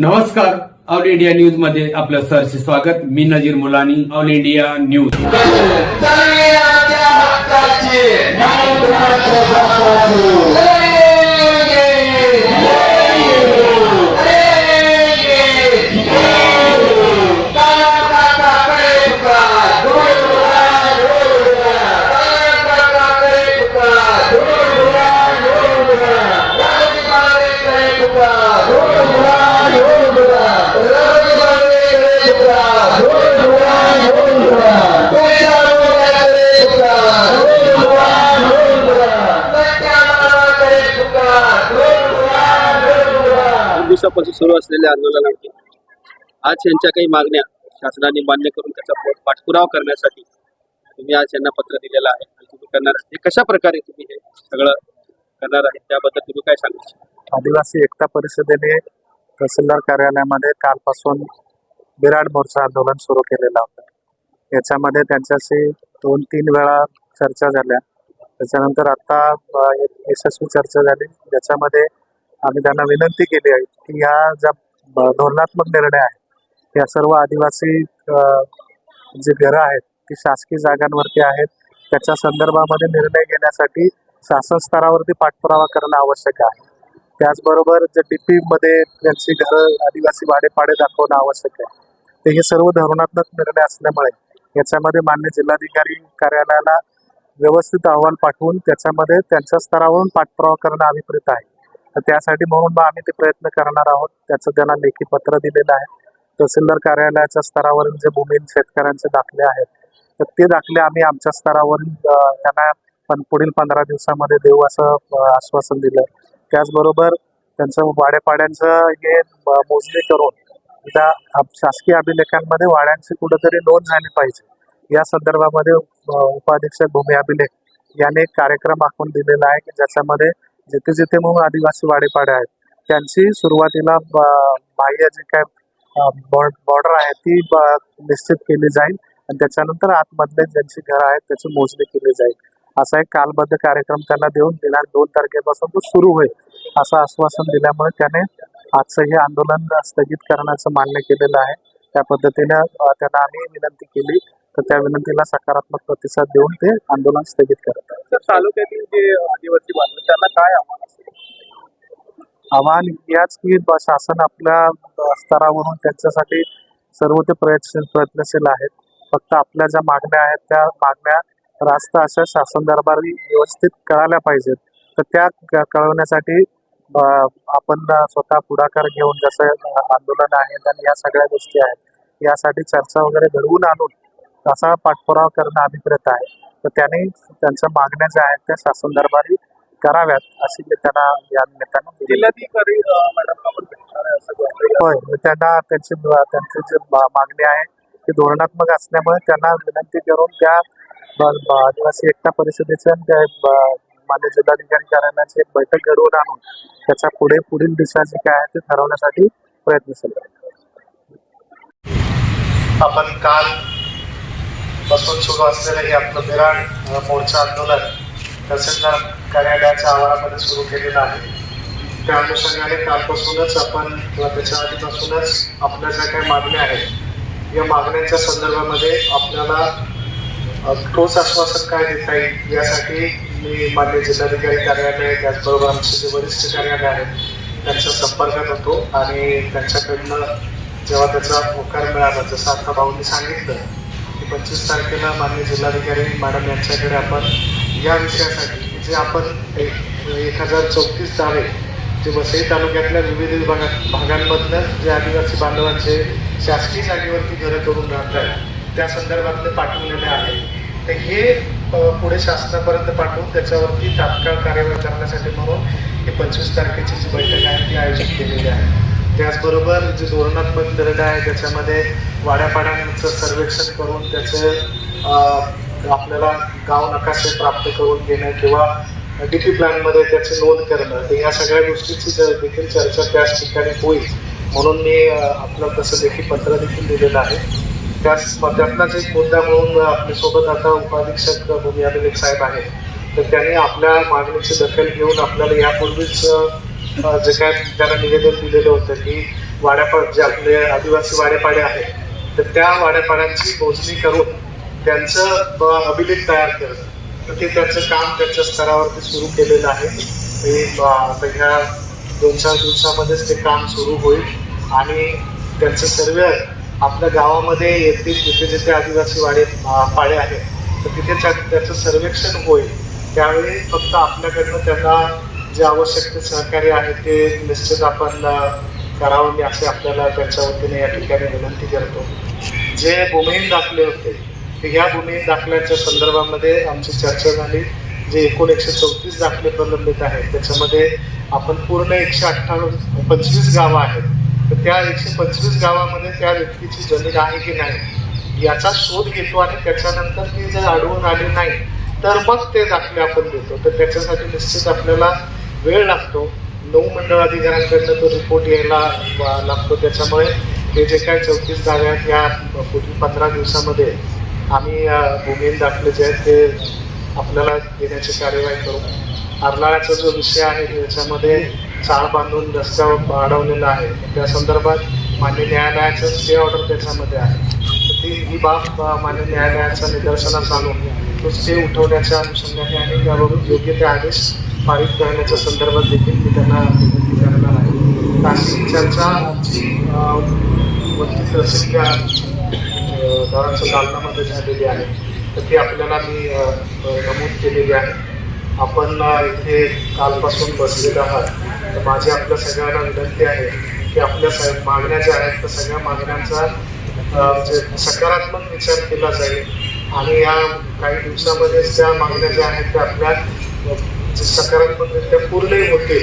नमस्कार all India न्यूजमध्ये आपलं सरचे स्वागत. मी Nazir Mulani all India news. दिवसापासून सुरू असलेल्या आंदोलनाची आज यांच्या काही मागण्या शासनाने मान्य करून त्याचा पाठपुरावा करण्यासाठी तुम्ही आज यांना पत्र दिलेलं आहे. तुम्ही करणार हे कशा प्रकारे तुम्ही हे सगळं करणार आहे त्याबद्दल तुम्ही काय सांगू आदिवासी एकता परिषदेने तहसीलदार कार्यालयामध्ये कालपासून विराट मोर्चा आंदोलन सुरू केलेलं होतं. याच्यामध्ये त्यांच्याशी दोन तीन वेळा चर्चा झाल्या. त्याच्यानंतर आता एक यशस्वी चर्चा झाली. ज्याच्यामध्ये आम्ही त्यांना विनंती केली आहे की ह्या ज्या धोरणात्मक निर्णय आहेत या सर्व आदिवासी जी घरं आहेत ती शासकीय जागांवरती आहेत. त्याच्या संदर्भामध्ये निर्णय घेण्यासाठी शासन स्तरावरती पाठपुरावा करणं आवश्यक आहे. त्याचबरोबर जे डीपी मध्ये त्यांची घरं आदिवासी भाडेपाडे दाखवणं आवश्यक आहे. ते हे सर्व धोरणात्मक निर्णय असल्यामुळे याच्यामध्ये मान्य जिल्हाधिकारी कार्यालयाला व्यवस्थित अहवाल पाठवून त्याच्यामध्ये त्यांच्या स्तरावरून पाठपुरावा करणं अभिप्रेत आहे. तर त्यासाठी म्हणून मग आम्ही ते प्रयत्न करणार आहोत. त्याचं त्यांना लेखी पत्र दिलेलं आहे. तहसीलदार कार्यालयाच्या स्तरावरील जे भूमीन शेतकऱ्यांचे दाखले आहेत तर ते दाखले आम्ही आमच्या स्तरावरील त्यांना पण पुढील पंधरा दिवसामध्ये देऊ असं आश्वासन दिलं. त्याचबरोबर त्यांचं वाड्यापाड्यांचं हे मोजणी करून त्या शासकीय अभिलेखांमध्ये वाड्यांची कुठंतरी नोंद झाली पाहिजे. या संदर्भामध्ये उपाधीक्षक भूमी अभिलेख याने एक कार्यक्रम आखून दिलेला आहे की ज्याच्यामध्ये जिथे जिथे मग आदिवासी वाडेपाडे आहेत त्यांची सुरुवातीला बाह्य जे काय बॉर्डर आहे ती ब- निश्चित केली जाईल आणि त्याच्यानंतर आतमधले ज्यांची घरं आहेत त्याची मोजणी केली जाईल. असा एक कालबद्ध कार्यक्रम त्यांना देऊन दिनांक दोन तारखेपासून तो सुरू होईल असं आश्वासन दिल्यामुळे त्याने आजचं हे आंदोलन स्थगित करण्याचं मान्य केलेलं आहे. त्या पद्धतीनं त्यांना आम्ही विनंती केली तर त्या विनंतीला सकारात्मक प्रतिसाद देऊन ते आंदोलन स्थगित करत आहेत तर तालुक्यातील जे आदिवासी बांधव त्यांना काय आव्हान याच की शासन आपल्या स्तरावरून त्यांच्यासाठी सर्व ते प्रयत्न प्रयत्नशील आहेत. फक्त आपल्या ज्या मागण्या आहेत त्या मागण्या रास्त अशा शासन दरबारी व्यवस्थित कळायला पाहिजेत. तर त्या कळवण्यासाठी आपण स्वतः पुढाकार घेऊन जसं आंदोलन आहेत आणि या सगळ्या गोष्टी आहेत यासाठी चर्चा वगैरे घडवून आणून असा पाठपुरावा करणं अभिप्रेत आहे तर त्यांनी त्यांच्या मागण्या ज्या आहेत त्या शासन दरबारी कराव्यात अशी मी त्यांना या निमित्तानं दिलेली जिल्हाधिकारी. होय मी त्यांना त्यांची त्यांची जी मा- मागणी आहे ती धोरणात्मक असल्यामुळे त्यांना विनंती करून त्या आदिवासी एकता परिषदेच्या आणि त्या ब- मान्य जिल्हाधिकारी कार्यालयाची एक बैठक घडवून आणून त्याच्या पुढे पुढील दिशा जी काय आहे ते ठरवण्यासाठी प्रयत्नशील. आपण काल पासून सुरू असलेलं हे आपलं विराट मोर्चा आंदोलन तहसीलदार कार्यालयाच्या आवारामध्ये सुरू केलेलं आहे. त्या अनुषंगाने कालपासूनच आपण किंवा त्याच्या आधीपासूनच आपल्या ज्या काही मागण्या आहेत या मागण्यांच्या संदर्भामध्ये आपल्याला ठोस आश्वासन काय देता येईल यासाठी मी मान्य जिल्हाधिकारी कार्यालय त्याचबरोबर आमचे जे वरिष्ठ कार्यालय आहेत त्यांच्या संपर्कात होतो आणि त्यांच्याकडनं जेव्हा त्याचा होकार मिळाला जसं आता भाऊंनी सांगितलं पंचवीस तारखेला मान्य जिल्हाधिकारी मॅडम यांच्याकडे आपण या विषयासाठी जे आपण एक एक हजार चौतीस जावे जे वसई तालुक्यातल्या विविध विभागा भागांमधनं जे आदिवासी बांधवांचे शासकीय जागेवरती घरं करून राहत आहेत त्या संदर्भातले पाठवलेले आहे. तर हे पुढे शासनापर्यंत पाठवून त्याच्यावरती तात्काळ कार्यवाही करण्यासाठी म्हणून ही पंचवीस तारखेची जी बैठक आहे ती आयोजित केलेली आहे. त्याचबरोबर जे धोरणात्मक निर्णय आहे त्याच्यामध्ये वाड्यापाड्यांचं सर्वेक्षण करून त्याचे आपल्याला गाव नकाशे प्राप्त करून घेणं किंवा डी पी प्लॅनमध्ये त्याची नोंद करणं तर या सगळ्या गोष्टीची देखील चर्चा त्याच ठिकाणी होईल. म्हणून मी आपलं तसं देखील पत्र देखील दिलेलं आहे. त्याच त्यातलाच एक मुद्दा म्हणून आपल्यासोबत आता उपाधीक्षक भूमी अभिलेख साहेब आहेत. तर त्यांनी आपल्या मागणीची दखल घेऊन आपल्याला यापूर्वीच जे काय त्यांना निवेदन दिलेलं होतं की वाड्यापाड जे आपले आदिवासी वाड्यापाडे आहेत तर त्या वाड्यापाड्यांची मोजणी करून त्यांचं ब- अभिलेख तयार केलं. तर ते त्यांचं काम त्यांच्या स्तरावरती सुरू केलेलं आहे. ते ह्या दोन चार दिवसामध्येच ते काम सुरू होईल. आणि त्यांचं सर्वे आपल्या गावामध्ये येथील जिथे जिथे आदिवासी वाडे पाडे आहेत तर तिथे त्याचं सर्वेक्षण होईल. त्यावेळी फक्त आपल्याकडनं त्यांना जे आवश्यक ते सहकार्य आहे ते निश्चित आपण करावं मी असे आपल्याला त्यांच्या वतीने या ठिकाणी विनंती करतो. जे भूमिहीन दाखले होते ते ह्या भूमिहीन दाखल्याच्या संदर्भामध्ये आमची चर्चा झाली. जे एकूण एकशे चौतीस दाखले प्रलंबित आहेत त्याच्यामध्ये आपण पूर्ण एकशे अठ्ठावीस पंचवीस गावं आहेत. तर त्या एकशे पंचवीस गावामध्ये त्या व्यक्तीची जमीन आहे की नाही याचा शोध घेतो आणि त्याच्यानंतर ती जर आढळून आली नाही तर मग ते दाखले आपण देतो. तर त्याच्यासाठी निश्चित आपल्याला वेळ लागतो. नऊ मंडळ अधिकाऱ्यांकडनं तो रिपोर्ट यायला वा- लागतो. त्याच्यामुळे हे जे काय चौतीस जागा आहेत या पुढील पंधरा दिवसामध्ये आम्ही भूमीन दाखले जे आहेत ते आपल्याला देण्याची कार्यवाही करू. अर्नाळ्याचा जो विषय आहे त्याच्यामध्ये चाळ बांधून रस्त्यावर अडवलेला आहे. त्या संदर्भात मान्य न्यायालयाचं स्टे ऑर्डर त्याच्यामध्ये आहे. तर ती ही बाब मान्य न्यायालयाच्या निदर्शनास आणून तो स्टे उठवण्याच्या अनुषंगाने आणि त्यावरून योग्य ते आदेश पारित करण्याच्या संदर्भात देखील मी त्यांना विनंती करणार आहे. ताशी चर्चा आमची अ, दालनामध्ये झालेली आहे. तर ती आपल्याला मी नमूद केलेली आहे. आपण इथे कालपासून बसलेलो आहात. तर माझी आपल्या सगळ्यांना विनंती आहे की आपल्या स मागण्या ज्या आहेत त्या सगळ्या मागण्यांचा जे म्हणजे सकारात्मक विचार केला जाईल. आणि या काही दिवसामध्येच त्या मागण्या ज्या आहेत त्या आपल्या सकारात्मकरित्या पूर्णही होते.